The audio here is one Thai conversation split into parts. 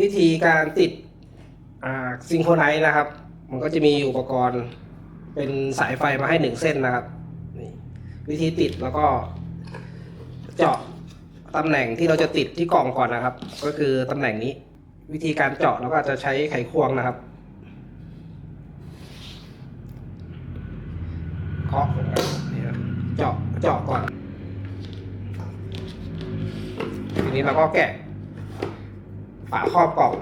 วิธีการติดซิงโครไนซ์นะครับ มันก็จะมีอุปกรณ์เป็นสายไฟมาให้หนึ่งเส้นนะครับนี่วิธีติดแล้วก็เจาะตำแหน่งที่เราจะติดที่กล่องก่อนนะครับ ก็คือตำแหน่งนี้ วิธีการเจาะเราก็จะใช้ไขควงนะครับเคาะเจาะเจาะก่อนทีนี้เราก็แกะ ฝาครอบกล่อง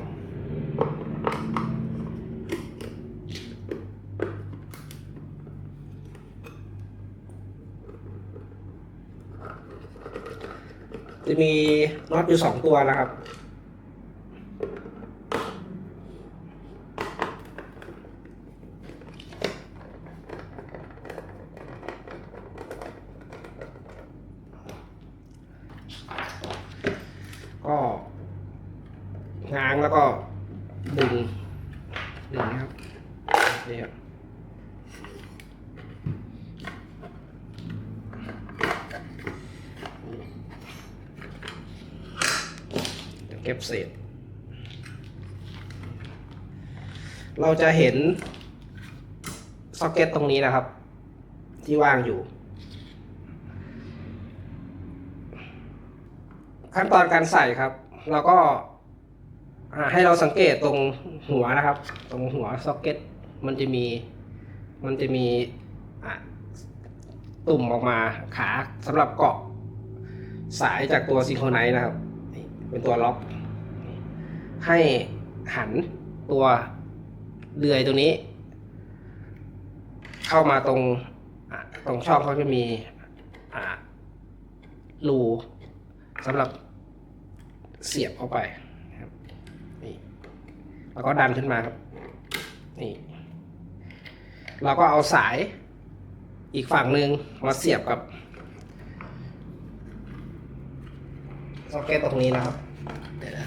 จะมีน็อตอยู่สองตัวนะครับ ก็ ง้างแล้วก็ดึงดึงนะครับนี่ครับเดี๋ยวเก็บเศษ เราจะเห็นซ็อกเก็ตตรงนี้นะครับ ที่ว่างอยู่ ขั้นตอนการใส่ครับ เราก็ ให้เราสังเกตตรงหัวนะครับ ตรงหัวซ็อกเก็ตมันจะมีมันจะมีะตุ่มออกมาขาสำหรับเกาะสายจากตัวซิงโครไนซ์นะครับนี่เป็นตัวล็อก ให้หันตัวเลื่อยตรงนี้ เข้ามาตรงตรงช่องเขาจะมีรูสำหรับเสียบเข้าไป แล้วก็ดันขึ้นมาครับนี่เราก็เอาสายอีกฝั่งหนึ่งมาเสียบกับซ็อกเก็ตตรงนี้นะครับเดี๋ยวนะ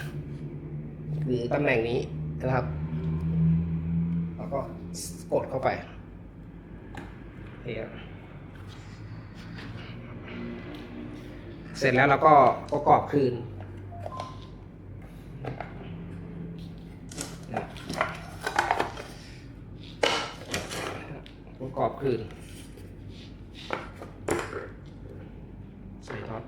คือตำแหน่งนี้นะครับ แล้วก็กดเข้าไปเสร็จแล้วเราก็ประกอบคืน กรอบคืนใส่น็อต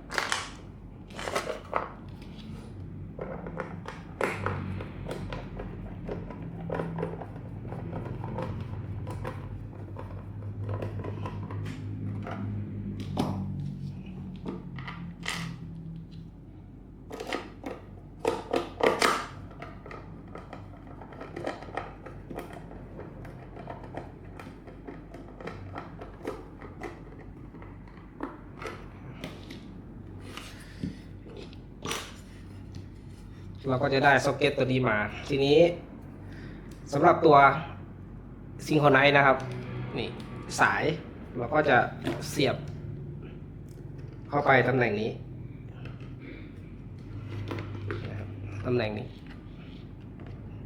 เราก็จะได้ซ็อกเก็ตตัวนี้มา ทีนี้สำหรับตัวซิงโครไนซ์นะครับ นี่สายเราก็จะเสียบ เข้าไปตำแหน่งนี้ตำแหน่งนี้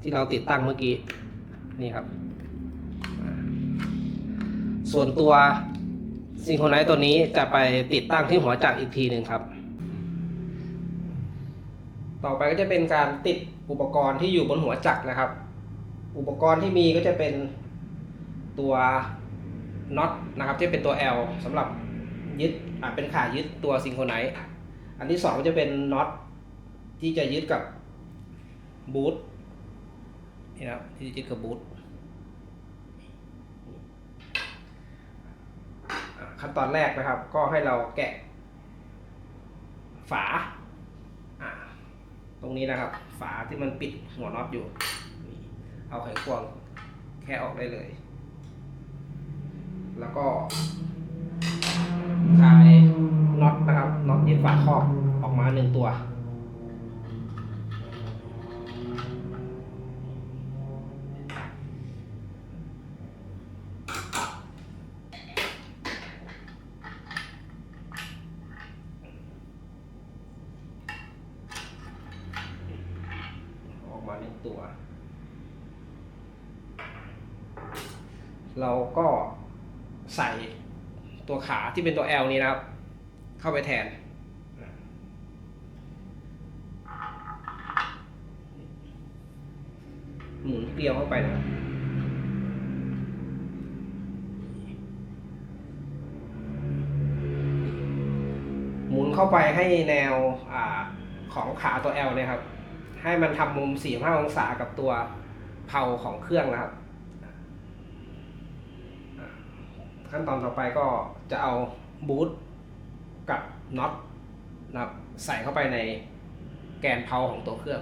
ที่เราติดตั้งเมื่อกี้นี่ครับ ส่วนตัวซิงโครไนซ์ตัวนี้จะไปติดตั้งที่หัวจักรอีกทีหนึ่งครับ ต่อไปก็จะเป็นการติดอุปกรณ์ที่อยู่บนหัวจักรนะครับ อุปกรณ์ที่มีก็จะเป็นตัวน็อตนะครับที่เป็นตัว L สำหรับยึดอ่าเป็นขายึดตัวซิงโครไนซ์อันที่สองก็จะเป็นน็อตที่จะยึดกับบูทนี่นะครับที่จะยึดกับบูทขั้นตอนแรกนะครับ ก็ให้เราแกะฝา ตรงนี้นะครับ ฝาที่มันปิดหัวน็อตอยู่ เอาไขควงแค่ออกได้เลย แล้วก็คลายน็อตนะครับน็อตยึดฝาครอบออกมาหนึ่งตัว ออกมาหนึ่ง ตัว เราก็ใส่ตัวขาที่เป็นตัว L นี้นะครับ เข้าไปแทน หมุนเกลียวเข้าไปนะครับหมุนเข้าไปให้แนวอของขาตัว L เนี่ยครับ ให้มันทำมุม 45 องศากับตัวเพาของเครื่องนะครับ ขั้นตอนต่อไปก็จะเอาบูทกับน็อตนะครับใส่เข้าไปในแกนเพาของตัวเครื่อง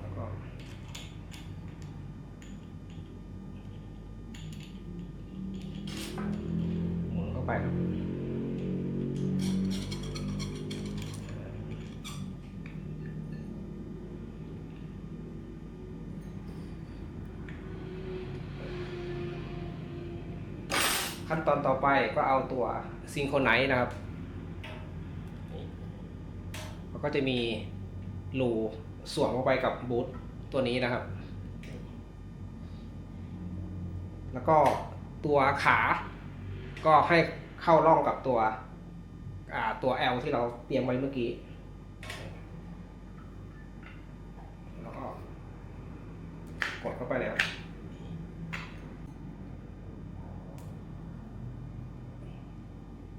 แล้วก็ หมุนเข้า ไปครับขั้นตอนต่อไปก็เอาตัวซิงโครไนท์นะครับแล้วก็จะมีรูสวมเข้าไปกับบูทตัวนี้นะครับ แล้วก็ตัวขา ก็ให้เข้าร่องกับตัวอ่าตัว L ที่เราเตรียมไว้เมื่อกี้ แล้วก็กดเข้าไปเลยครับ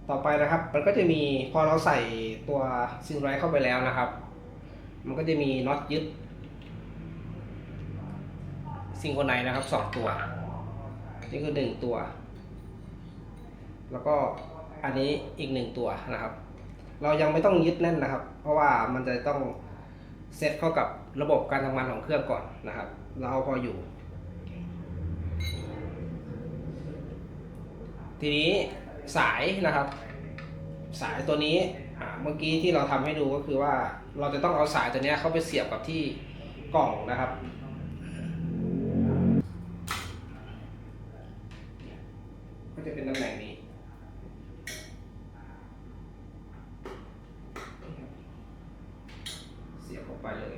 ต่อไปนะครับ มันก็จะมีพอเราใส่ตัวซิงไรเข้าไปแล้วนะครับ มันก็จะมีน็อตยึดซิงโครไนนะครับสองตัว นี่คือหนึ่งตัว แล้วก็อันนี้อีกหนึ่งตัวนะครับ เรายังไม่ต้องยึดแน่นนะครับ เพราะว่ามันจะต้องเซตเข้ากับระบบการทำงานของเครื่องก่อนนะครับ เราเอาพออยู่ ทีนี้สายนะครับ สายตัวนี้เมื่อกี้ที่เราทำให้ดูก็คือว่าเราจะต้องเอาสายตัวนี้เข้าไปเสียบกับที่กล่องนะครับก็จะเป็นตำแหน่งนี้ เสียบเข้า ไปเลย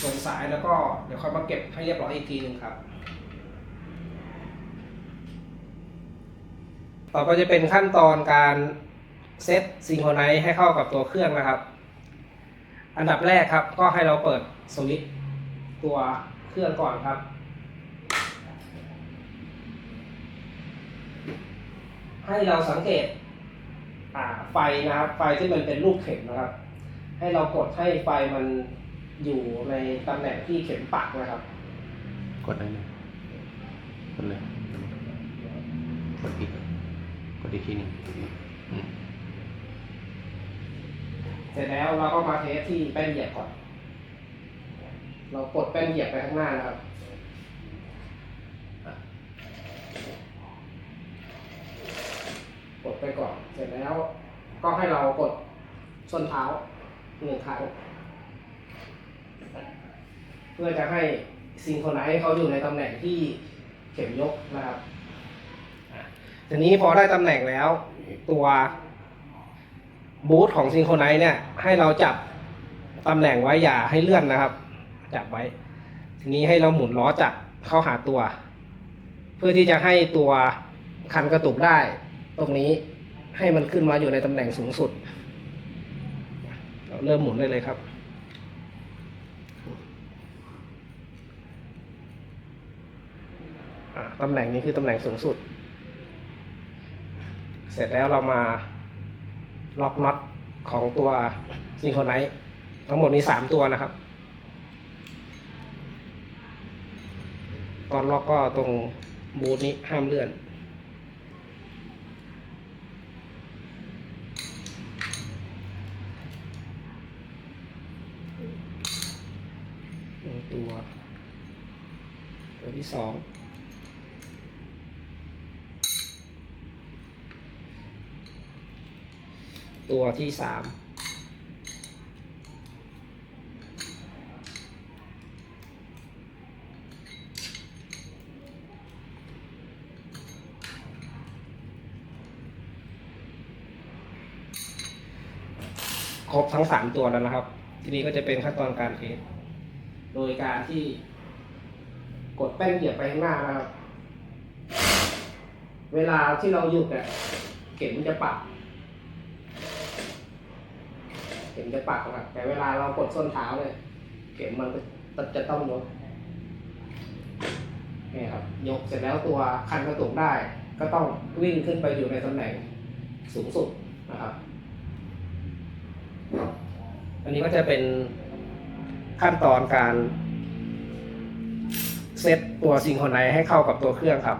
ส่วนสายแล้วก็เดี๋ยวค่อยมาเก็บให้เรียบร้อยอีกทีหนึ่งครับ ต่อไปจะเป็นขั้นตอนการเซตซิงโครไนซ์ให้เข้ากับตัวเครื่องนะครับ อันดับแรกครับก็ให้เราเปิดสวิตช์ตัวเครื่องก่อนครับ ให้เราสังเกตอ่าไฟนะครับ ไฟที่มันเป็นรูปเข็มนะครับ ให้เรากดให้ไฟมันอยู่ในตำแหน่งที่เข็มปักนะครับ กดได้เลยกดเลยกดอีกกดอีกทีหนึ่งอืมเสร็จแล้วเราก็มาเทสที่แป้นเหยียบก่อน เรากดแป้นเหยียบไปข้างหน้านะครับ กดไปก่อน เสร็จแล้วก็ให้เรากดส้นเท้าหนึ่งครั้งเพื่อจะให้ซิงโครไนซ์เขาอยู่ในตำแหน่งที่เข็มยกนะครับทีนี้พอได้ตำแหน่งแล้ว ตัวบูทของซิงโครไนซ์เนี่ย ให้เราจับตำแหน่งไว้อย่าให้เลื่อนนะครับ จับไว้ ทีนี้ให้เราหมุนล้อจับเข้าหาตัว เพื่อที่จะให้ตัวคันกระตุกได้ ตรงนี้ให้มันขึ้นมาอยู่ในตำแหน่งสูงสุดเราเริ่มหมุนได้เลยครับตำแหน่งนี้คือตำแหน่งสูงสุด เสร็จแล้วเรามาล็อกน็อตของตัวซิงโครไนซ์ทั้งหมดมีสามตัวนะครับ ตอนล็อกก็ตรงบูทนี้ห้ามเลื่อน หนึ่งตัว ตัว ที่สองตัวที่สามครบทั้งสามตัวแล้วนะครับ ทีนี้ก็จะเป็นขั้นตอนการเทสโดยการที่ กดแป้นเหยียบไปข้างหน้านะครับ เวลาที่เราหยุดเนี่ยเข็มมันจะปัก เข็มจะปักนะครับ แต่เวลาเรากดส้นเท้าเนี่ย เข็มมันจะต้องยกนี่ครับ ยกเสร็จแล้วตัวคันกระตุกได้ ก็ต้องวิ่งขึ้นไปอยู่ในตำแหน่งสูงสุดนะครับ อันนี้ก็จะเป็นขั้นตอนการ เซตตัวซิงโครไนซ์ให้เข้ากับตัวเครื่องครับ